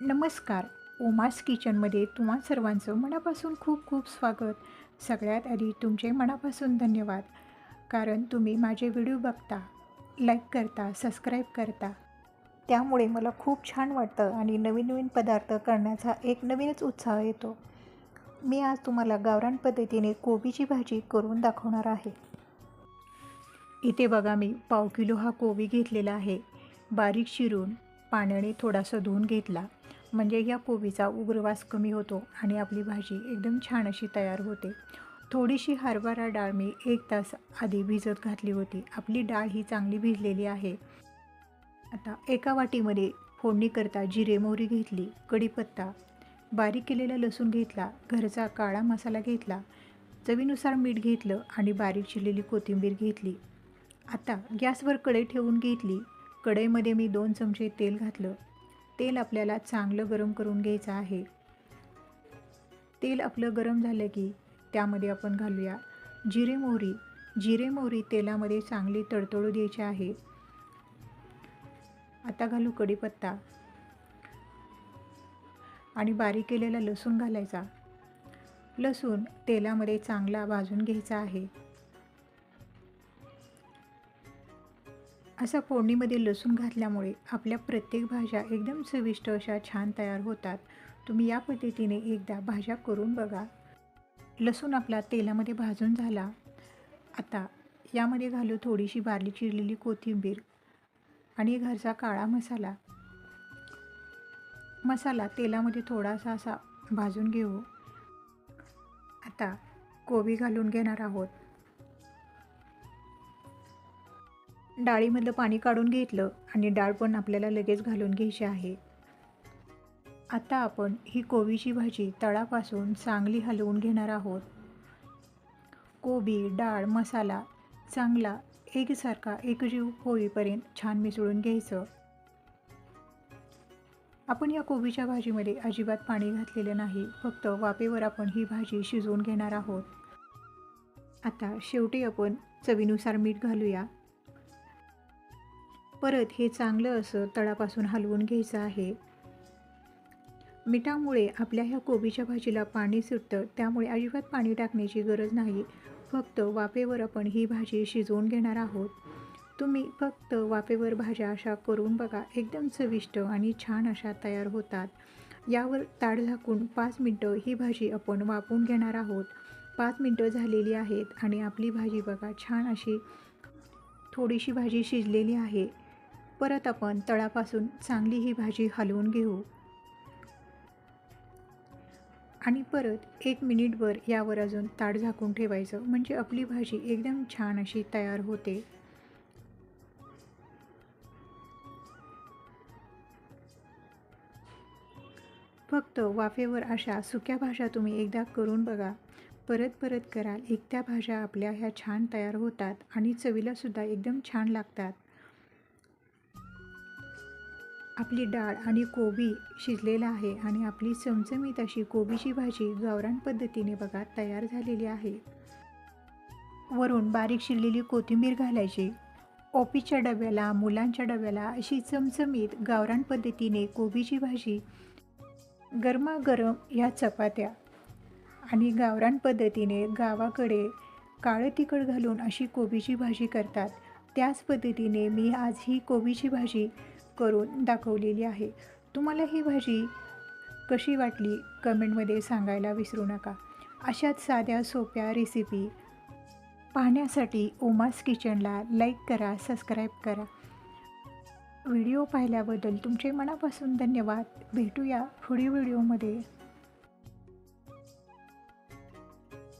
नमस्कार. ओमास किचनमध्ये तुम्हा सर्वांचं मनापासून खूप खूप स्वागत. सगळ्यात आधी तुमचे मनापासून धन्यवाद. कारण तुम्ही माझे व्हिडिओ बघता लाईक करता सबस्क्राईब करता. त्यामुळे मला खूप छान वाटतं आणि नवीन नवीन पदार्थ करण्याचा एक नवीनच उत्साह येतो. मी आज तुम्हाला गावरान पद्धतीने कोबीची भाजी करून दाखवणार आहे. इथे बघा मी पाव किलो हा कोबी घेतलेला आहे. बारीक शिरून पाण्याने थोडासा धुवून घेतला. म्हणजे या कोबीचा उग्रवास कमी होतो आणि आपली भाजी एकदम छान अशी तयार होते. थोडीशी हरभरा डाळ मी एक तास आधी भिजत घातली होती. आपली डाळ ही चांगली भिजलेली आहे. आता एका वाटीमध्ये फोडणीकरता जिरे मोहरी घेतली कढीपत्ता बारीक केलेला लसूण घेतला घरचा काळा मसाला घेतला चवीनुसार मीठ घेतलं आणि बारीक चिरलेली कोथिंबीर घेतली. आता गॅसवर कढई ठेवून घेतली. कढईमध्ये मी दोन चमचे तेल घातलं. तेल आपल्याला चांगलं गरम करून घ्यायचं आहे. तेल आपलं गरम झालं की त्यामध्ये आपण घालूया जिरे मोहरी. जिरे मोहरी तेलामध्ये चांगली तडतडू द्यायची आहे. आता घालू कढीपत्ता. आणि बारीक केलेला लसूण घालायचा. लसूण तेलामध्ये चांगला भाजून घ्यायचा आहे. असा फोडणीमध्ये लसूण घातल्यामुळे आपल्या प्रत्येक भाज्या एकदम चविष्ट अशा छान तयार होतात. तुम्ही या पद्धतीने एकदा भाज्या करून बघा. लसूण आपला तेलामध्ये भाजून झाला. आता यामध्ये घालू थोडीशी बारली चिरलेली कोथिंबीर आणि घरचा काळा मसाला. मसाला तेलामध्ये थोडासा असा भाजून घेऊ. आता कोबी घालून घेणार आहोत. डाळीमधलं पाणी काढून घेतलं आणि डाळ पण आपल्याला लगेच घालून घ्यायची आहे. आता आपण ही कोबीची भाजी तळापासून चांगली हलवून घेणार आहोत. कोबी डाळ मसाला चांगला एकसारखा एकजीव होईपर्यंत छान मिसळून घ्यायचं. आपण या कोबीच्या भाजीमध्ये अजिबात पाणी घातलेलं नाही फक्त वाफेवर आपण ही भाजी शिजवून घेणार आहोत. आता शेवटी आपण चवीनुसार मीठ घालूया. परत हे चांगलं असं तळापासून हलवून घ्यायचं आहे. मिठामुळे आपल्या ह्या कोबीच्या भाजीला पाणी सुटतं त्यामुळे अजिबात पाणी टाकण्याची गरज नाही. फक्त वाफेवर आपण ही भाजी शिजवून घेणार आहोत. तुम्ही फक्त वाफेवर भाज्या अशा करून बघा एकदम चविष्ट आणि छान अशा तयार होतात. यावर ताड झाकून पाच मिनटं ही भाजी आपण वापून घेणार आहोत. पाच मिनटं झालेली आहेत आणि आपली भाजी बघा छान अशी थोडीशी भाजी शिजलेली आहे. परत आपण तळापासून चांगली ही भाजी हलवून घेऊ. आणि परत एक मिनिटभर यावर अजून ताट झाकून ठेवायचं म्हणजे आपली भाजी एकदम छान अशी तयार होते. फक्त वाफेवर अशा सुक्या भाज्या तुम्ही एकदा करून बघा. परत परत कराल एकत्या भाज्या आपल्या ह्या छान तयार होतात आणि चवीलासुद्धा एकदम छान लागतात. आपली डाळ आणि कोबी शिजलेला आहे आणि आपली चमचमीत अशी कोबीची भाजी गावरान पद्धतीने बघा तयार झालेली आहे. वरून बारीक शिरलेली कोथिंबीर घालायची. ओपीच्या डब्याला मुलांच्या डब्याला अशी चमचमीत गावरान पद्धतीने कोबीची भाजी गरमागरम या चपात्या आणि गावरान पद्धतीने गावाकडे काळं तिखट घालून अशी कोबीची भाजी करतात. त्याच पद्धतीने मी आज ही कोबीची भाजी करून दाखवलेली आहे. तुम्हाला ही भाजी कशी वाटली कमेंटमध्ये सांगायला विसरू नका. अशाच साध्या सोप्या रेसिपी पाहण्यासाठी ओमास किचनला लाईक करा सबस्क्राईब करा. व्हिडिओ पाहिल्याबद्दल तुमचे मनापासून धन्यवाद. भेटूया पुढील व्हिडिओमध्ये.